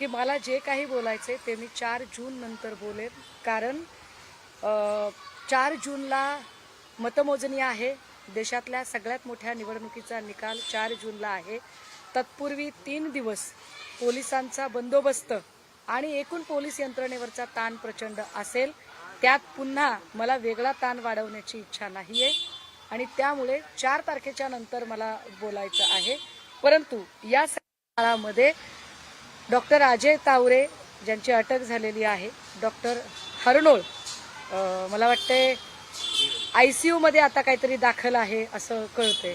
की मला जे काही बोलायचे ते मी चार जून नंतर बोलेन. कारण चार जूनला मतमोजणी आहे. देशातल्या सगळ्यात मोठ्या निवडणुकीचा निकाल चार जूनला आहे. तत्पूर्वी तीन दिवस पोलिसांचा बंदोबस्त आणि एकूण पोलीस यंत्रणेवरचा ताण प्रचंड असेल. त्यात पुन्हा मला वेगळा ताण वाढवण्याची इच्छा नाही आहे आणि त्यामुळे चार तारखेच्या नंतर मला बोलायचं आहे. परंतु या काळामध्ये डॉक्टर अजय तावरे ज्यांची अटक झालेली आहे. डॉक्टर हरनोळ मला वाटते आय सी यूमध्ये आता काहीतरी दाखल आहे असं कळतंय.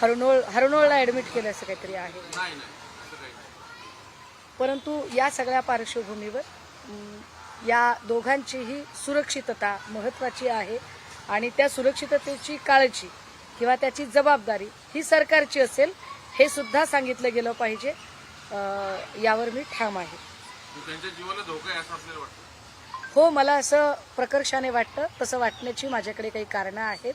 हरनोळ हरनोळला ॲडमिट केलं असं काहीतरी आहे. परंतु या सगळ्या पार्श्वभूमीवर या दोघांचीही सुरक्षितता महत्त्वाची आहे आणि त्या सुरक्षिततेची काळजी किंवा त्याची जबाबदारी ही सरकारची असेल हे सुद्धा सांगितलं गेलं पाहिजे. यावर मी ठाम आहे. हो मला असं प्रकर्षाने वाटतं तसं वाटण्याची माझ्याकडे काही कारणं आहेत.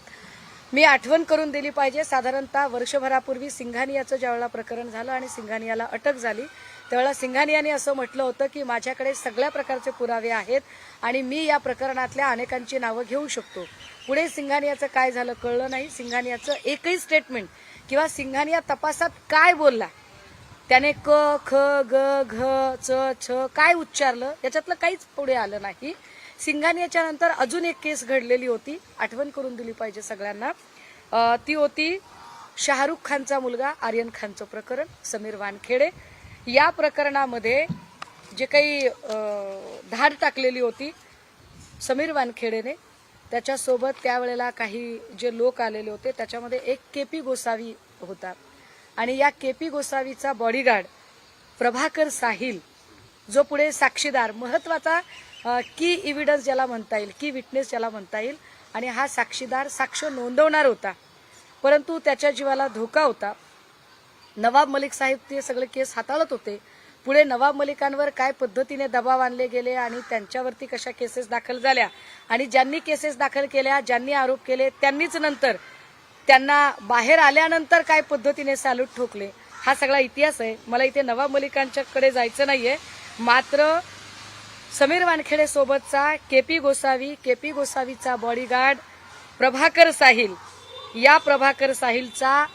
मी आठवण करून दिली पाहिजे. साधारणतः वर्षभरापूर्वी सिंघानियाचं ज्यावेळेला प्रकरण झालं आणि सिंघानियाला अटक झाली त्यावेळेला सिंघानियाने असं म्हटलं होतं की माझ्याकडे सगळ्या प्रकारचे पुरावे आहेत आणि मी या प्रकरणातल्या अनेकांची नावं घेऊ शकतो. पुढे सिंघानियाचं काय झालं कळलं नाही. सिंघानियाचं एकही स्टेटमेंट किंवा सिंघानिया तपासात काय बोलला त्याने क ख ग घ च छ काय उच्चारलं? याच्यातलं काहीच पुढे आलं नाही. सिंघाने याच्यानंतर अजून एक केस घडलेली होती. आठवण करून दिली पाहिजे सगळ्यांना. ती होती शाहरुख खानचा मुलगा आर्यन खानचं प्रकरण समीर वानखेडे. या प्रकरणामध्ये जे काही धाड टाकलेली होती समीर वानखेडेने त्याच्यासोबत त्यावेळेला काही जे लोक आलेले होते त्याच्यामध्ये एक के पी गोसावी होता. आणि या के पी गोसावीचा बॉडीगार्ड प्रभाकर साहिल जो पुढे साक्षीदार महत्त्वाचा की इव्हिडन्स ज्याला म्हणता येईल की विटनेस ज्याला म्हणता येईल आणि हा साक्षीदार साक्ष नोंदवणार होता. परंतु त्याच्या जीवाला धोका होता. नवाब मलिक साहेब ते सगळे केस हाताळत होते. पुढे नवाब मलिकांवर काय पद्धतीने दबाव आणले गेले आणि त्यांच्यावरती कशा केसेस दाखल झाल्या? आणि ज्यांनी केसेस दाखल केल्या ज्यांनी आरोप केले त्यांनीच नंतर त्यांना बाहेर आल्यानंतर काय पद्धतीने सॅल्यूट ठोकले? हा सगळा इतिहास आहे. मला इथे नवाब मलिकांच्याकडे जायचं नाहीये. मात्र समीर वानखेडे सोबतचा K P Gosavi K P गोसावीचा bodyguard Prabhakar Sahil. या प्रभाकर साहिलचा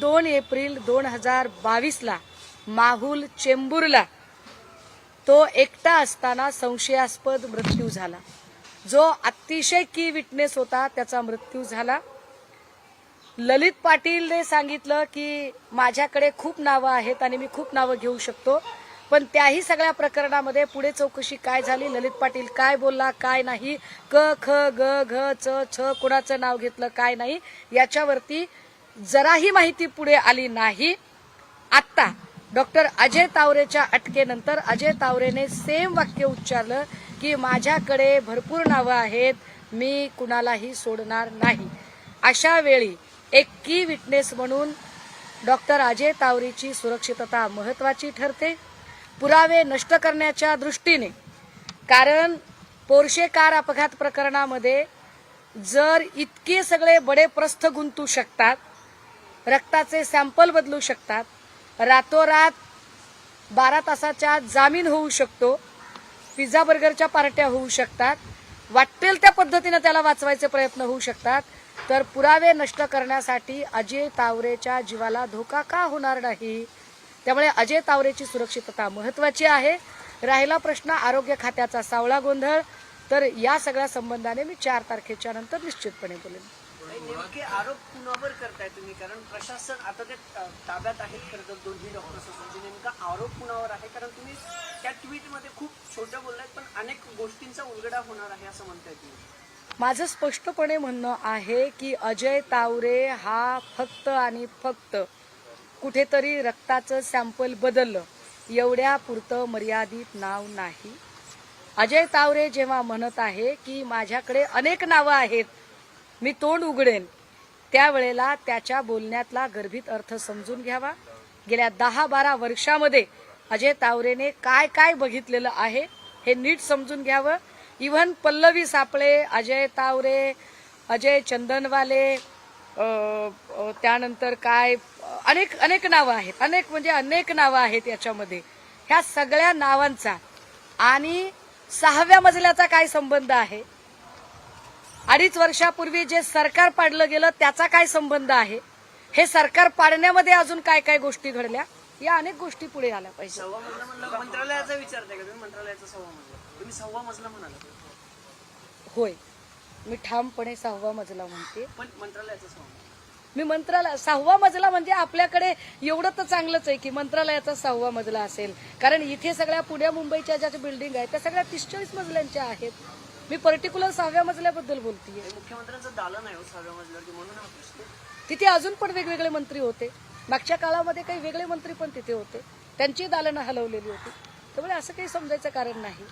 दोन एप्रिल दोन हजार बावीसला माहुल चेंबूरला तो एकटा असताना संशयास्पद मृत्यू झाला. जो अतिशय की विटनेस होता त्याचा मृत्यू झाला. ललित पाटीलने सांगितलं की माझ्याकडे खूप नावं आहेत आणि मी खूप नावं घेऊ शकतो. पण त्याही सगळ्या प्रकरणामध्ये पुढे चौकशी काय झाली? ललित पाटील काय बोलला काय नाही? क ख ग घ च छ कुणाचं नाव घेतलं काय नाही? याच्यावरती जराही माहिती पुढे आली नाही. आत्ता डॉक्टर अजय तावरेच्या अटकेनंतर अजय तावरेने सेम वाक्य उच्चारलं की माझ्याकडे भरपूर नावं आहेत मी कुणालाही सोडणार नाही. अशा वेळी एक की विटनेस म्हणून डॉक्टर अजय तावरेची सुरक्षितता महत्वाची ठरते. पुरावे नष्ट करण्याच्या दृष्टीने. कारण पोर्शे कार अपघात प्रकरणामध्ये जर इतके सगळे बडे प्रस्थ गुंतू शकतात रक्ताचे सॅम्पल बदलू शकतात रातोरात बारा तासाच्या जामीन होऊ शकतो पिझ्झा बर्गरच्या पार्ट्या होऊ शकतात वाटेल त्या पद्धतीनं त्याला वाचवायचे प्रयत्न होऊ शकतात तर पुरावे नष्ट करण्यासाठी अजय तावरेच्या जीवाला धोका का होणार नाही? त्यामुळे अजय तावरेची सुरक्षितता महत्वाची आहे. राहिला प्रश्न आरोग्य खात्याचा सावळा गोंधळ. तर या सगळ्या संबंधाने मी चार तारखेच्या नंतर निश्चितपणे बोलेन. नेमके आरोप कुणावर करताय तुम्ही? कारण प्रशासन आता ते ताब्यात आहेत खरं तर दोन्ही डॉक्टर्स असून म्हणजे नेमका आरोप कुणावर आहे? कारण तुम्ही त्या ट्विटमध्ये खूप छोटं बोललात पण अनेक गोष्टींचा उलगडा होणार आहे असं म्हणताय तुम्ही. माझं स्पष्टपणे म्हणणं आहे की अजय तावरे हा फक्त आणि फक्त कुठेतरी रक्ताचं सॅम्पल बदललं. एवढ्या पुरतं मर्यादित नाव नाही. अजय तावरे जेव्हा म्हणत आहे की माझ्याकडे अनेक नावं आहेत मी तोंड उघडेन त्यावेळेला त्याच्या बोलण्यातला गर्भित अर्थ समजून घ्यावा. गेल्या दहा बारा वर्षामध्ये अजय तावरेने काय काय बघितलेलं आहे हे नीट समजून घ्यावं. इव्हन पल्लवी सापळे अजय तावरे अजय चंदनवाले त्यानंतर काय अनेक अनेक नावं आहेत. अनेक म्हणजे अनेक नावं आहेत याच्यामध्ये. ह्या सगळ्या नावांचा आणि सहाव्या मजल्याचा काय संबंध आहे? अडीच वर्षापूर्वी जे सरकार पाडलं गेलं त्याचा काय संबंध आहे? हे सरकार पाडण्यामध्ये अजून काय काय गोष्टी घडल्या? या अनेक गोष्टी पुढे आल्या पाहिजे. मंत्रालयाचा विचार मंत्रालयाचा सव्वा मजला. तुम्ही सव्वा मजला म्हणाला. होय. मी ठामपणे सहावा मजला म्हणते. पण मंत्रालयाचा मजला. मी मंत्रालय सहावा मजला म्हणजे आपल्याकडे एवढं तर चांगलंच आहे की मंत्रालयाचा सहावा मजला असेल. कारण इथे सगळ्या पुण्या मुंबईच्या ज्या बिल्डिंग आहेत त्या सगळ्या तीस चाळीस मजल्यांच्या आहेत. मी पर्टिक्युलर सहाव्या मजल्याबद्दल बोलतीये. मुख्यमंत्र्यांचं दालन आहे हो सहाव्या मजल्यावरती म्हणून हा प्रश्न तिथे अजून पण वेगवेगळे मंत्री होते. मागच्या काळामध्ये काही वेगळे मंत्री पण तिथे होते. त्यांची दालनं हलवलेली होती. त्यामुळे असं काही समजायचं कारण नाही.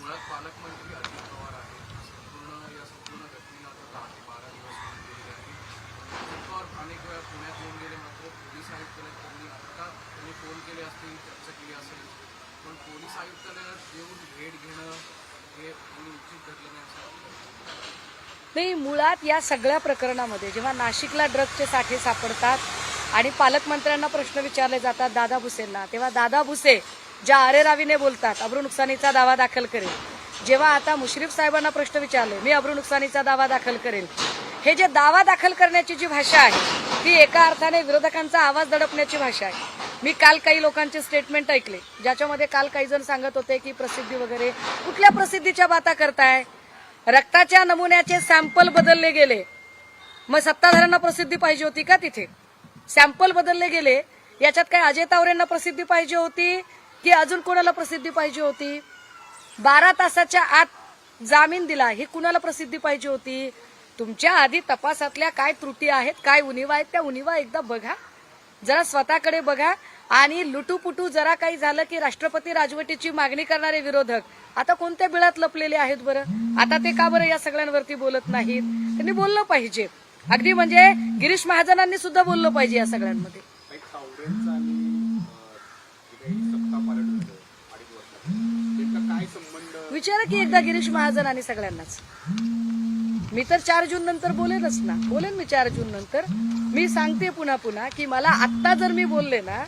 मुळात पालकमंत्री अजित पवार आहेत. संपूर्ण या संपूर्ण घटनेला आता दहा ते बारा दिवस होऊन गेलेले आहेत अजित पवार अनेक वेळा पुण्यात येऊन गेले मात्र पोलीस आयुक्तालयात त्यांनी आता त्यांनी फोन केले असतील चर्चा केली असेल. पण पोलीस आयुक्तालयात येऊन भेट घेणं हे उचित ठरलं नाही असं नाही मुळात या सगळ्या प्रकरणामध्ये जेव्हा नाशिकला ड्रगचे साठे सापडतात आणि पालकमंत्र्यांना प्रश्न विचारले जातात दादा भुसेंना तेव्हा दादा भुसे ज्या आरेरावीने बोलतात अब्रू नुकसानीचा दावा दाखल करेल. जेव्हा आता मुश्रीफ साहेबांना प्रश्न विचारले मी अब्रू नुकसानीचा दावा दाखल करेल. हे जे दावा दाखल करण्याची जी भाषा आहे ती एका अर्थाने विरोधकांचा आवाज दडपण्याची भाषा आहे. मी काल काही लोकांचे स्टेटमेंट ऐकले ज्याच्यामध्ये काल काही जण सांगत होते की प्रसिद्धी वगैरे कुठल्या प्रसिद्धीच्या बाता करताय? रक्ताच्या नमुन्याचे सॅम्पल बदलले गेले. मग सत्ताधाऱ्यांना प्रसिद्धी पाहिजे होती का तिथे? सॅम्पल बदलले गेले. याच्यात काय अजय तावरेंना प्रसिद्धी पाहिजे होती? की अजून कोणाला प्रसिद्धी पाहिजे होती? बारा तासाच्या आत जामीन दिला ही कुणाला प्रसिद्धी पाहिजे होती? तुमच्या आधी तपासातल्या काय त्रुटी आहेत काय उणिवा आहेत त्या उणिवा एकदा बघा. जरा स्वतःकडे बघा आणि लुटूपुटू जरा काही झालं की राष्ट्रपती राजवटीची मागणी करणारे विरोधक. आता कोणत्या बिळात लपलेले आहेत बरं? आता ते का बरं या सगळ्यांवरती बोलत नाहीत? त्यांनी बोललं पाहिजे. अगदी म्हणजे गिरीश महाजनांनी सुद्धा बोललं पाहिजे या सगळ्यांमध्ये काही तावरेंचा आणि अं, जे काही सत्ता पालट झालं अडीच वर्षात त्यांचा काय संबंध विचारा की एकदा गिरीश महाजन आणि सगळ्यांनाच. मी तर चार जून नंतर बोलेनच ना. बोलेन मी चार जून नंतर. मी सांगते पुन्हा पुन्हा की मला आत्ता जर मी बोलले ना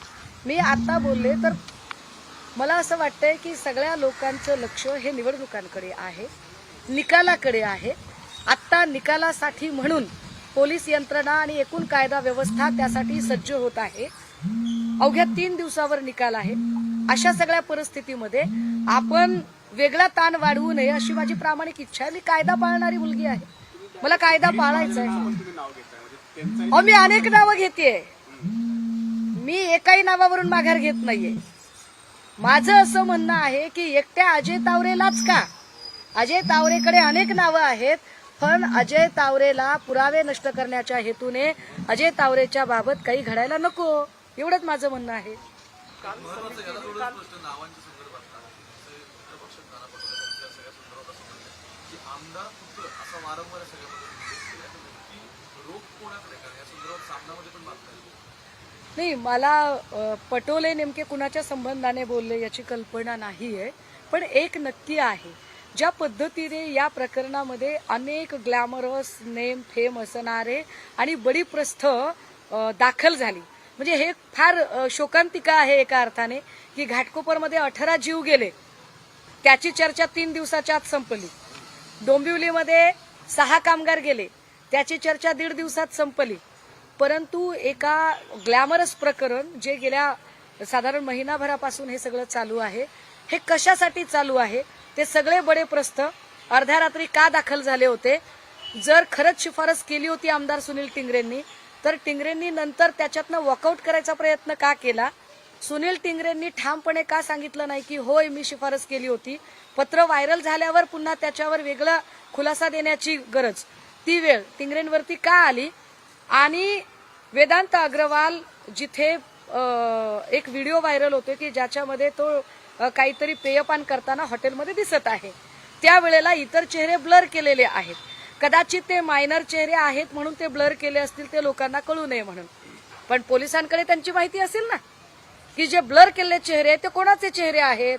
मी आत्ता बोलले तर मला असं वाटतंय की सगळ्या लोकांचं लक्ष हे निवडणुकांकडे आहे निकालाकडे आहे. आत्ता निकालासाठी म्हणून पोलीस यंत्रणा आणि एकूण कायदा व्यवस्था त्यासाठी सज्ज होत आहे. अवघ्या तीन दिवसावर निकाल आहे. अशा सगळ्या परिस्थितीमध्ये आपण वेगळा ताण वाढवू नये अशी माझी प्रामाणिक इच्छा आहे. मी कायदा पाळणारी मुलगी आहे. मला कायदा पाळायचा आहे अहो मी अनेक नावं घेते मी एकाही नावावरून माघार घेत नाहीये. माझं असं म्हणणं आहे की एकट्या अजय तावरेलाच का? अजय तावरेकडे अनेक नावं आहेत पण अजय तावरेला पुरावे नष्ट करण्याच्या हेतूने अजय तावरेच्या बाबत काही घडायला नको. एवढंच माझं म्हणणं आहे. आहे. जसे मित्रपक्षात नाना पटोले त्यांच्या सगळ्या संदर्भात असं म्हणतात की आमदार पुत्र असा वारंवार रोग कोणाकडे या संदर्भात सामनामध्ये पण बातम्या नाही मला पटोले नेमके कुणाच्या संबंधाने बोलले याची कल्पना नाही आहे पण एक नक्की आहे. ज्या पद्धतीने या प्रकरणामध्ये अनेक ग्लॅमरस नेम फेम असणारे आणि बडी प्रस्थ दाखल झाली. म्हणजे हे फार शोकांतिका आहे एका अर्थाने की घाटकोपरमध्ये अठरा जीव गेले. त्याची चर्चा तीन दिवसाच्या आत संपली. डोंबिवलीमध्ये सहा कामगार गेले. त्याची चर्चा दीड दिवसात संपली. परंतु एका ग्लॅमरस प्रकरण जे गेल्या साधारण महिनाभरापासून हे सगळं चालू आहे हे कशासाठी चालू आहे ते सगळे बडे प्रस्थ अर्ध्या रात्री का दाखल झाले होते? जर खरंच शिफारस केली होती आमदार सुनील टिंगरेंनी तर टिंगरेंनी नंतर त्याच्यातनं वॉकआउट करायचा प्रयत्न का केला? सुनील टिंगरेंनी ठामपणे का सांगितलं नाही की होय मी शिफारस केली होती. पत्र व्हायरल झाल्यावर पुन्हा त्याच्यावर वेगळं खुलासा देण्याची गरज. ती वेळ टिंगरेंवरती का आली? आणि वेदांत अग्रवाल जिथे एक व्हिडिओ व्हायरल होतो की ज्याच्यामध्ये तो काहीतरी पेयपान करताना हॉटेलमध्ये दिसत आहे. त्यावेळेला इतर चेहरे ब्लर केलेले आहेत. कदाचित ते मायनर चेहरे आहेत म्हणून ते ब्लर केले असतील ते लोकांना कळू नये म्हणून. पण पोलिसांकडे त्यांची माहिती असेल ना? की जे ब्लर केलेले चेहरे आहेत ते कोणाचे चेहरे आहेत?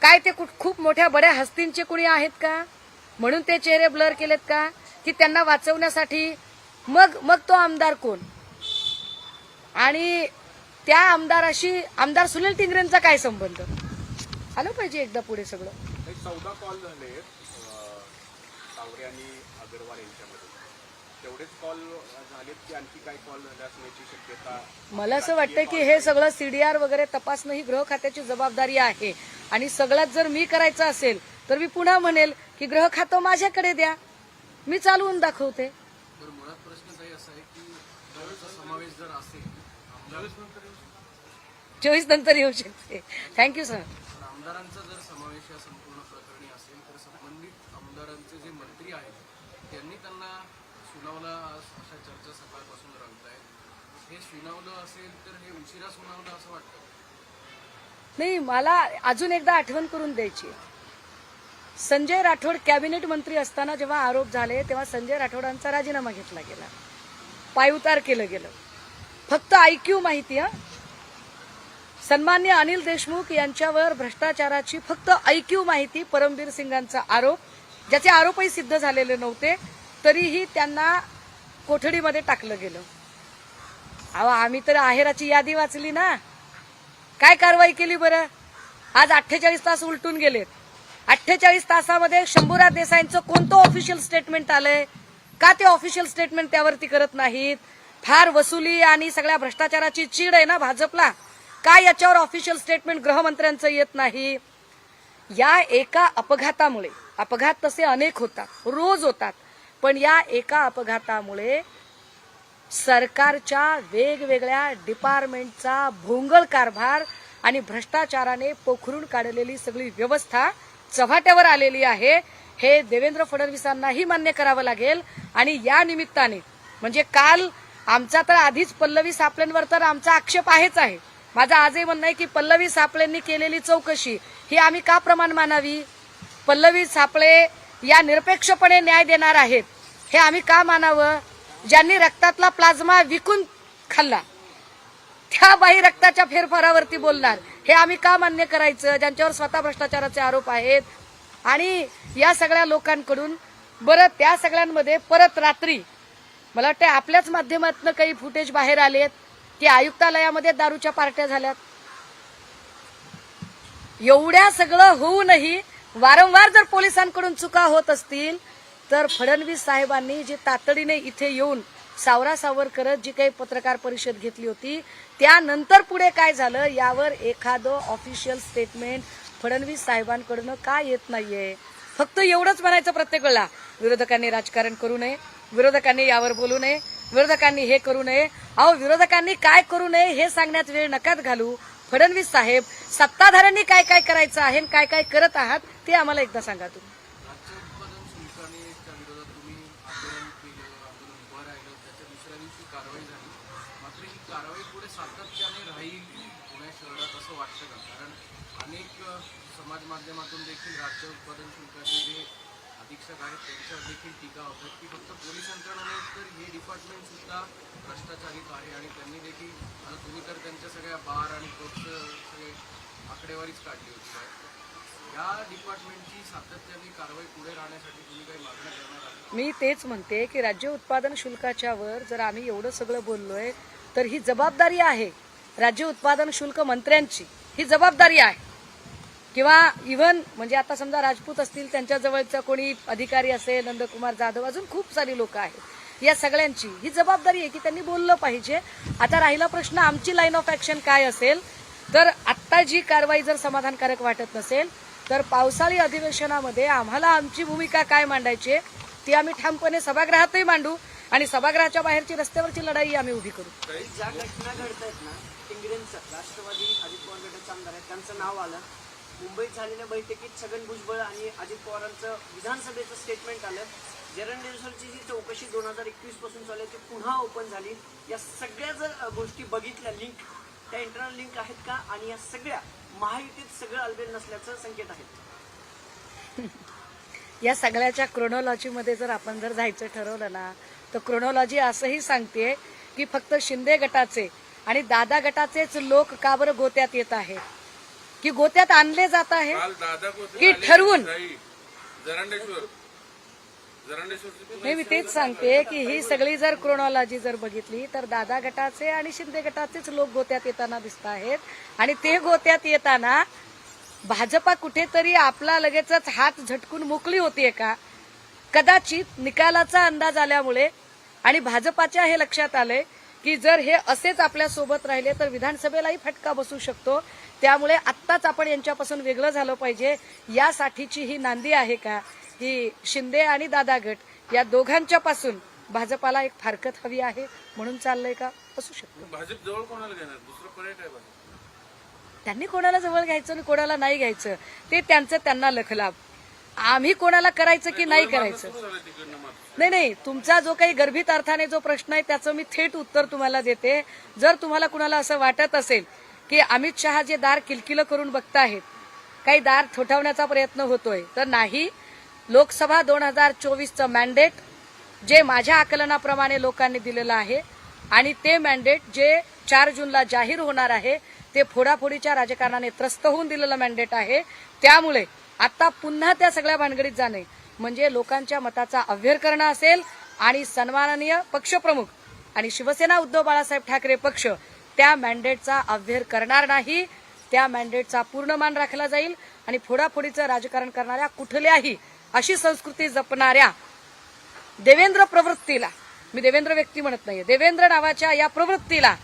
काय ते कुठ- खूप मोठ्या बड्या हस्तींचे कुणी आहेत का? म्हणून ते चेहरे ब्लर केलेत का? की त्यांना वाचवण्यासाठी मग मग तो आमदार कोण? आणि त्या आमदाराशी आमदार सुनील टिंगरेंचा काय संबंध? आलं पाहिजे एकदा पुढे सगळं. चौदा कॉल झाले तावरे आणि अग्रवाल यांच्यामध्ये. तेवढेच कॉल झालेत की आणखी काय कॉल झाले असण्याची शक्यता? मला असं वाटतं की हे सगळं सीडीआर वगैरे तपासणं ही गृह खात्याची जबाबदारी आहे. आणि सगळ्यात जर मी करायचं असेल तर मी पुन्हा म्हणेल की गृह खातं माझ्याकडे द्या. मी चालवून दाखवते. तर मुळात प्रश्न काही असा आहे की दरचा समावेश जर असेल आमदार चोवीस नंतर येऊ शकते. थँक्यू सर आमदारांचा जर समावेश या संपूर्ण प्रकरणी असेल तर संबंधित आमदारांचे जे मंत्री आहेत त्यांनी त्यांना सुनावला अशा चर्चा सकाळपासून रंगतायत. हे सुनावलं असेल तर हे उशिरा सुनावलं असं वाटतं? नाही मला अजून एकदा आठवण करून द्यायची संजय राठोड कॅबिनेट मंत्री असताना जेव्हा आरोप झाले तेव्हा संजय राठोडांचा राजीनामा घेतला गेला. पायउतार केलं गेलं. फक्त ऐक्यू माहिती हा? सन्मान्य अनिल देशमुख यांच्यावर भ्रष्टाचाराची फक्त ऐक्यू माहिती परमबीर सिंगांचा आरोप. ज्याचे आरोपही सिद्ध झालेले नव्हते तरीही त्यांना कोठडीमध्ये टाकलं गेलं. अहो आम्ही तर आहेराची यादी वाचली ना. काय कारवाई केली बरं? आज अठ्ठेचाळीस तास उलटून गेलेत. अठ्ठेचाळीस तासामध्ये शंभूराज देसाईंचं कोणतं ऑफिशियल स्टेटमेंट आलंय? का ते ऑफिशियल स्टेटमेंट त्यावरती करत नाहीत? फार वसुली आणि सगळ्या भ्रष्टाचाराची चीड आहे ना भाजपला? का याच्यावर ऑफिशियल स्टेटमेंट गृहमंत्र्यांचं येत नाही? या एका अपघातामुळे अपघात तसे अनेक होतात रोज होतात पण या एका अपघातामुळे सरकारच्या वेगवेगळ्या डिपार्टमेंटचा भोंगळ कारभार आणि भ्रष्टाचाराने पोखरून काढलेली सगळी व्यवस्था चव्हाट्यावर आलेली आहे. हे देवेंद्र फडणवीसांनाही मान्य करावं लागेल. आणि या निमित्ताने म्हणजे काल आमचा तर आधीच पल्लवी सापळेंवर तर आमचा आक्षेप आहेच आहे. माझं आजही म्हणणं आहे की पल्लवी सापळेंनी केलेली चौकशी ही आम्ही का प्रमाण मानावी? पल्लवी सापळे या निरपेक्षपणे न्याय देणार आहेत हे आम्ही का मानावं? ज्यांनी रक्तातला प्लाझ्मा विकून खाल्ला त्या बाई रक्ताच्या फेरफारावरती बोलणार. हे आम्ही का मान्य करायचं? ज्यांच्यावर स्वतः भ्रष्टाचाराचे आरोप आहेत. आणि या सगळ्या लोकांकडून बरं त्या सगळ्यांमध्ये परत रात्री मला वाटतं आपल्याच माध्यमातून काही फुटेज बाहेर आलेत की आयुक्तालयामध्ये दारूच्या पार्ट्या झाल्यात. एवढ्या सगळं होऊनही वारंवार जर पोलिसांकडून चुका होत असतील तर फडणवीस साहेबांनी जे तातडीने इथे येऊन सावरासावर करत जी काही पत्रकार परिषद घेतली होती त्यानंतर पुढे काय झालं यावर एखादं ऑफिशियल स्टेटमेंट फडणवीस साहेबांकडनं का येत नाहीये? फक्त एवढंच म्हणायचं प्रत्येक वेळेला विरोधकांनी राजकारण करू नये विरोधकांनी यावर बोलू नये विरोधकांनी हे करू नये. अहो विरोधकांनी काय करू नये हे सांगण्यात वेळ नकात घालू. फडणवीस साहेब सत्ताधाऱ्यांनी काय काय करायचं आहे आणि काय काय करत आहात ते आम्हाला एकदा सांगा तुम्ही राज्य उत्पादन शुल्काने त्या विरोधात तुम्ही आंदोलन केलं आंदोलन उभं राहिलं त्याच्या दुसऱ्या दिवशी कारवाई झाली मात्र ही कारवाई पुढे सातत्याने राहील पुणे शहरात असं वाटतं का कारण अनेक अ, समाज माध्यमातून देखील राज्य उत्पादन शुल्काचे जे अधीक्षक आहेत त्यांच्यावर देखील टीका होतात की फक्त पोलीस यंत्रणा तर हे डिपार्टमेंट सुद्धा भ्रष्टाचारित आहे आणि त्यांनी देखील आता तुम्ही तर त्यांच्या सगळ्या बार आणि कोर्टचं सगळे आकडेवारीच काढली होती. काय या डिपार्टमेंटची सातत्याने कारवाई पुढे राहण्यासाठी तुम्ही काही मागण्या करणार आहात? मी तेच म्हणते की राज्य उत्पादन शुल्काच्यावर जर आम्ही एवढं सगळं बोललोय तर ही जबाबदारी आहे. राज्य उत्पादन शुल्क मंत्र्यांची ही जबाबदारी आहे. किंवा इव्हन म्हणजे आता समजा राजपूत असतील त्यांच्याजवळचा कोणी अधिकारी असेल नंदकुमार जाधव अजून खूप सारी लोक आहेत. या सगळ्यांची ही जबाबदारी आहे की त्यांनी बोललं पाहिजे. आता राहिला प्रश्न आमची लाईन ऑफ ऍक्शन काय असेल? तर आत्ता जी कारवाई जर समाधानकारक वाटत नसेल तर पावसाळी अधिवेशनामध्ये आम्हाला आमची भूमिका काय मांडायची आहे ती आम्ही ठामपणे सभागृहातही मांडू आणि सभागृहाच्या बाहेरची रस्त्यावरची लढाई आम्ही उभी करू. ज्या घटना घडतायत ना राष्ट्रवादी अजित पवार गटाचे आमदार आहेत त्यांचं नाव आलं. मुंबईत झालेल्या बैठकीत छगन भुजबळ आणि अजित पवारांचं विधानसभेचं स्टेटमेंट आलं. जरंडेश्वरची जी चौकशी दोन हजार एकवीसपासून चालू आहे ती पुन्हा ओपन झाली. या सगळ्या जर गोष्टी बघितल्या लिंक त्या इंटरनल लिंक आहेत का? आणि या सगळ्या महायुतीत सगळं अलबेल नसल्याचं संकेत आहेत. या सगळ्याच्या क्रोनॉलॉजीमध्ये जर आपण जर जायचं ठरवलं ना तर क्रोनॉलॉजी असंही सांगते की फक्त शिंदे गटाचे आणि दादा गटाचेच लोक का बरं गोत्यात येत आहेत? की गोत्यात आणले जात आहे काल दादा कोथळे की आले ठरवून. जरांडेश्वर. नाही मी तेच सांगते की ही सगळी जर क्रोनॉलॉजी जर बघितली तर दादा गटाचे आणि शिंदे गटाचेच लोक गोत्यात येताना दिसत आहेत. आणि ते गोत्यात येताना भाजपा कुठेतरी आपला लगेचच हात झटकून मोकळी होतीये का? कदाचित निकालाचा अंदाज आल्यामुळे आणि भाजपाच्या हे लक्षात आले की जर हे असेच आपल्यासोबत राहिले तर विधानसभेलाही फटका बसू शकतो. त्यामुळे आत्ताच आपण यांच्यापासून वेगळं झालं पाहिजे. यासाठीची ही नांदी आहे का? ही शिंदे आणि दादा गट या दोघांच्या पासून भाजपाला एक फारकत हवी आहे म्हणून चाललंय का? असू शकतो. भाजप जवळ कोणाला घेणार? दुसरं पर्याय त्यांनी कोणाला जवळ घ्यायचं आणि कोणाला नाही घ्यायचं? ते त्यांचं त्यांना लखलाभ आम्ही कोणाला करायचं की नाही करायचं? नाही नाही. तुमचा जो काही गर्भित अर्थाने जो प्रश्न आहे त्याचं मी थेट उत्तर तुम्हाला देते. जर तुम्हाला कुणाला असं वाटत असेल की अमित शहा जे दार किलकिलं करून बघताहेत काही दार ठोठावण्याचा प्रयत्न होतोय. तर नाही लोकसभा दोन हजार चोवीसचं मॅन्डेट जे माझ्या आकलनाप्रमाणे लोकांनी दिलेलं आहे आणि ते मॅन्डेट जे चार जूनला जाहीर होणार आहे ते फोडाफोडीच्या राजकारणाने त्रस्त होऊन दिलेलं मॅन्डेट आहे. त्यामुळे आता पुन्हा त्या सगळ्या भानगडीत जाणे म्हणजे लोकांच्या मताचा अव्यर करणं असेल आणि सन्माननीय पक्षप्रमुख आणि शिवसेना उद्धव बाळासाहेब ठाकरे पक्ष त्या मॅन्डेटचा अव्यर करणार नाही. त्या मॅन्डेटचा पूर्ण मान राखला जाईल आणि फोडाफोडीचं राजकारण करणाऱ्या कुठल्याही अशी संस्कृती जपणाऱ्या देवेंद्र प्रवृत्तीला मी देवेंद्र व्यक्ती म्हणत नाहीये देवेंद्र नावाच्या या प्रवृत्तीला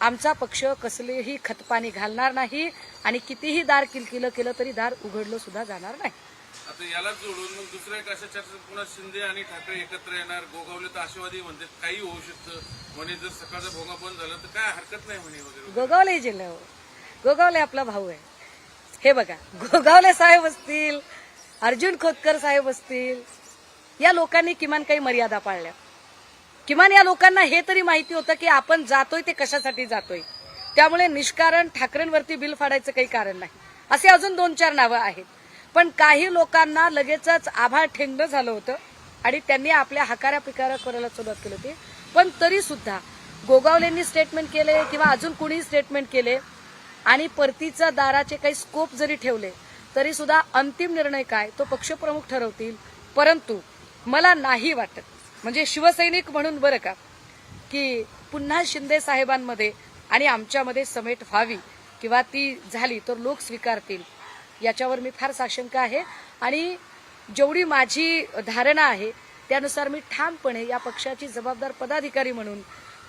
आमचा पक्ष कसलेही खतपाणी घालणार नाही आणि कितीही दार किलकिलं केलं तरी दार उघडलं सुद्धा जाणार नाही. आता यालाच जोडून मग दुसऱ्या एक अशा चर्चा पुन्हा शिंदे आणि ठाकरे एकत्र येणार? गोगावले तर आशावादी म्हणते काही होऊ शकतं. म्हणे जर सकाळचा भोगा बंद झाला तर काय हरकत नाही म्हणे वगैरे. गोगावले जिल्ह्यावर. गोगावले आपला भाऊ आहे. हे बघा गोगावले साहेब असतील अर्जुन खोतकर साहेब असतील या लोकांनी किमान काही मर्यादा पाळल्या. किमान या लोकांना हे तरी माहिती होतं की आपण जातोय ते कशासाठी जातोय. त्यामुळे निष्कारण ठाकरेंवरती बिल फाडायचं काही कारण नाही. असे अजून दोन चार नावं आहेत. पण काही लोकांना लगेचच आभाळ ठेंगणं झालं होतं आणि त्यांनी आपल्या हकाऱ्या पिकाऱ्या करायला सुरुवात केली होती. पण तरी सुद्धा गोगावलेंनी स्टेटमेंट केले किंवा अजून कुणी स्टेटमेंट केले आणि परतीचा दाराचे काही स्कोप जरी ठेवले तरी सुद्धा अंतिम निर्णय काय तो पक्षप्रमुख ठरवतील. परंतु मला नाही वाटत म्हणजे शिवसैनिक म्हणून बरं का की पुन्हा शिंदे साहेबांमध्ये आणि आमच्यामध्ये समेट व्हावी किंवा ती झाली तर लोक स्वीकारतील. याच्यावर मी फार साशंक आहे. आणि जेवढी माझी धारणा आहे त्यानुसार मी ठामपणे या पक्षाची जबाबदार पदाधिकारी म्हणून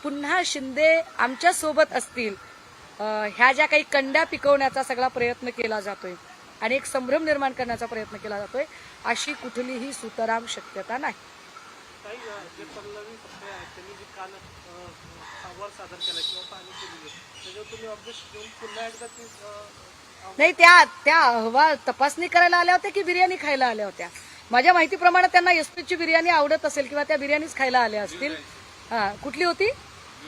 पुन्हा शिंदे आमच्यासोबत असतील ह्या ज्या काही कंड्या पिकवण्याचा सगळा प्रयत्न केला जातोय आणि एक संभ्रम निर्माण करण्याचा प्रयत्न केला जातोय अशी कुठलीही सुतराम शक्यता नाही. सादर केला किंवा पाणी केली त्याच्यावर तुम्ही ऑब्जेक्शन घेऊन पुन्हा एकदा ती नाही त्या त्या अहवाल तपासणी करायला आल्या होत्या की बिर्याणी खायला आल्या होत्या? माझ्या माहितीप्रमाणे त्यांना एसपीची बिर्याणी आवडत असेल किंवा त्या बिर्याणीच खायला आल्या असतील. हा कुठली होती?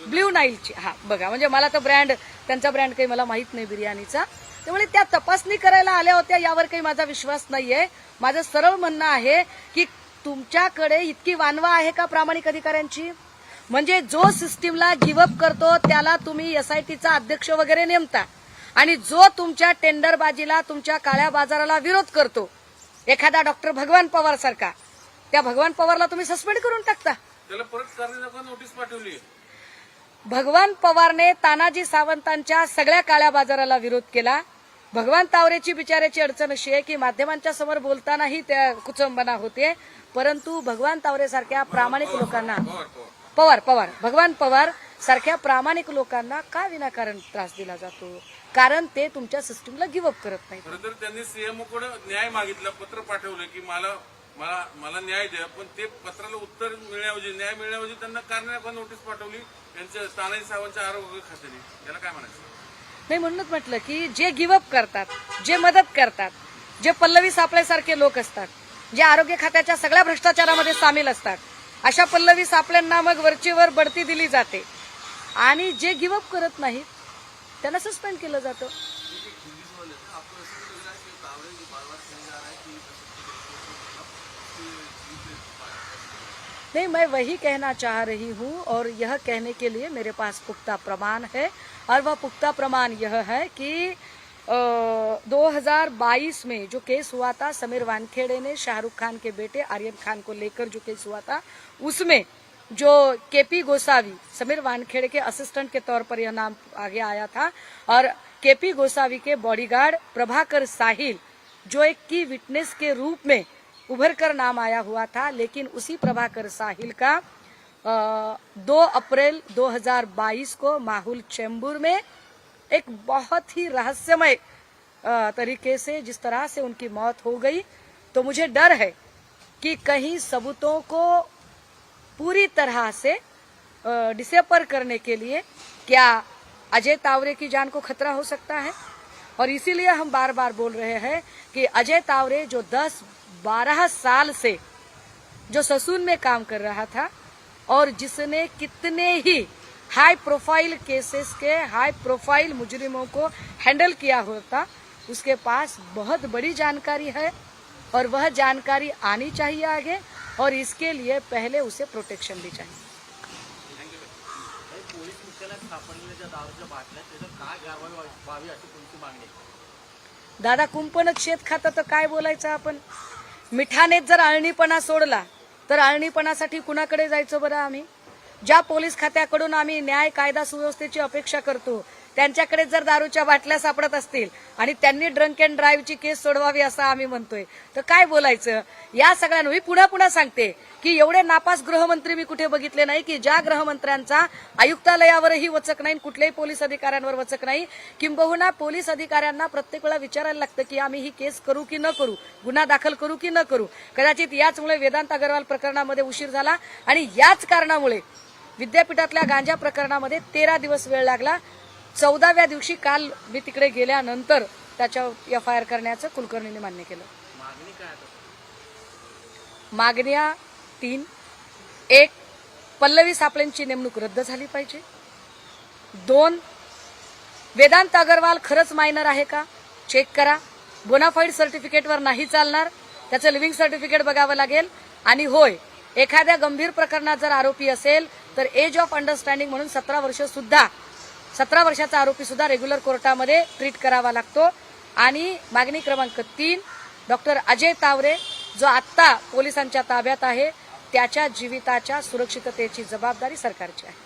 ब्ल्यू नाईलची हा बघा म्हणजे मला तर ब्रँड त्यांचा ब्रँड काही मला माहीत नाही बिर्याणीचा. त्यामुळे त्या तपासणी करायला आल्या होत्या यावर काही माझा विश्वास नाहीये. माझं सरळ म्हणणं आहे की तुमच्याकडे इतकी वानवा आहे का प्रामाणिक अधिकाऱ्यांची? म्हणजे जो सिस्टीमला गिवअप करतो त्याला तुम्ही एसआयटीचा अध्यक्ष वगैरे नेमता. आणि जो तुमच्या टेंडरबाजीला तुमच्या काळ्या बाजाराला विरोध करतो एखादा डॉक्टर भगवान पवार सारखा त्या भगवान पवारला तुम्ही सस्पेंड करून टाकता. त्याला परत नोटीस पाठवली भगवान पवारने तानाजी सावंतांच्या सगळ्या काळ्या बाजाराला विरोध केला. भगवान तावरेची बिचाऱ्याची अडचण अशी आहे की माध्यमांच्या समोर बोलतानाही त्या कुचंबना होते. परंतु भगवान तावरे सारख्या प्रामाणिक लोकांना पवार पवार. भगवान पवार सारख्या प्रामाणिक लोकांना का विनाकारण त्रास दिला जातो? कारण ते तुमच्या सिस्टीमला गिवअप करत नाहीत. खरं तर त्यांनी सीएमओ कडे न्याय मागितला पत्र पाठवलं की मला मला मला न्याय द्या पण ते पत्राला उत्तर मिळण्याऐवजी न्याय मिळण्याऐवजी त्यांना कारण्याचा नोटीस पाठवली त्यांच्या तानाजी साहेबांच्या आरोग्य खात्याने. याला काय म्हणायचं? नाही म्हणूनच म्हटलं की जे गिवअप करतात जे मदत करतात जे पल्लवी सापळेसारखे लोक असतात जे आरोग्य खात्याच्या सगळ्या भ्रष्टाचारामध्ये सामील असतात अशा पल्लवी सापळ्यांना मग वरचीवर बढती दिली जाते. आणि जे गिवअप करत नाहीत त्यांना सस्पेंड केलं जातं. नहीं, मैं वही कहना चाह रही हूँ और यह कहने के लिए मेरे पास पुख्ता प्रमाण है और वह पुख्ता प्रमाण यह है कि 2022 में जो केस हुआ था, समीर वानखेड़े ने शाहरुख खान के बेटे आर्यन खान को लेकर जो केस हुआ था, उसमें जो केपी गोसावी, समीर वानखेड़े के असिस्टेंट के तौर पर यह नाम आगे आया था और केपी गोसावी के बॉडीगार्ड प्रभाकर साहिल, जो एक की विटनेस के रूप में उभर कर नाम आया हुआ था, लेकिन उसी प्रभाकर साहिल का दो अप्रैल 2022 को माहुल चेंबूर में एक बहुत ही रहस्यमय तरीके से, जिस तरह से उनकी मौत हो गई तो मुझे डर है कि कहीं सबूतों को पूरी तरह से डिसेपर करने के लिए क्या अजय तावरे की जान को खतरा हो सकता है? और इसीलिए हम बार बार बोल रहे हैं कि अजय तावरे जो 10-12 साल से जो ससून में काम कर रहा था और जिसने कितने ही हाई प्रोफ़ाइल केसेस के हाई प्रोफ़ाइल मुजरिमों को हैंडल किया होता, उसके पास बहुत बड़ी जानकारी है और वह जानकारी आनी चाहिए आगे। और इसके लिए पहले उसे प्रोटेक्शन भी चाहिए आहे? दादा कुंपणच शेत खातं तर काय बोलायचं आपण मिठानेच जर अळणीपणा सोडला तर अळणीपणासाठी कुणाकडे जायचं बरं आम्ही ज्या पोलीस खात्याकडून आम्ही न्याय कायदा सुव्यवस्थेची अपेक्षा करतो त्यांच्याकडे जर दारूच्या बाटल्या सापडत असतील आणि त्यांनी ड्रंक अँड ड्राईव्हची केस सोडवावी असं आम्ही म्हणतोय तर काय बोलायचं? या सगळ्यांना मी पुन्हा पुन्हा सांगते की एवढे नापास गृहमंत्री मी कुठे बघितले नाही की ज्या गृहमंत्र्यांचा आयुक्तालयावरही वचक नाही कुठल्याही पोलीस अधिकाऱ्यांवर वचक नाही. किंबहुना पोलीस अधिकाऱ्यांना प्रत्येक वेळा विचारायला लागतं की आम्ही ही केस करू की न करू गुन्हा दाखल करू की न करू. कदाचित याचमुळे वेदांत अगरवाल प्रकरणामध्ये उशीर झाला आणि याच कारणामुळे विद्यापीठातल्या गांजा प्रकरणामध्ये तेरा दिवस वेळ लागला. चौदाव्या दिवशी काल मी तिकडे गेल्यानंतर त्याच्यावर एफ आय आर करण्याचं कुलकर्णीने मान्य केलं. मागण्या तीन. एक पल्लवी सापळेंची नेमणूक रद्द झाली पाहिजे. दोन वेदांत अगरवाल खरंच मायनर आहे का? चेक करा. बोनाफाईड सर्टिफिकेटवर नाही चालणार. त्याचं लिव्हिंग सर्टिफिकेट बघावं लागेल. आणि होय एखाद्या गंभीर प्रकरणात जर आरोपी असेल तर एज ऑफ अंडरस्टँडिंग म्हणून सतरा वर्ष सुद्धा सतरा वर्षाचा आरोपी सुद्धा रेग्युलर कोर्टामध्ये ट्रीट करावा लागतो. आणि मागणी क्रमांक तीन डॉक्टर अजय तावरे जो आत्ता पोलिसांच्या ताब्यात आहे त्याच्या जीविताच्या सुरक्षिततेची जबाबदारी सरकारची आहे.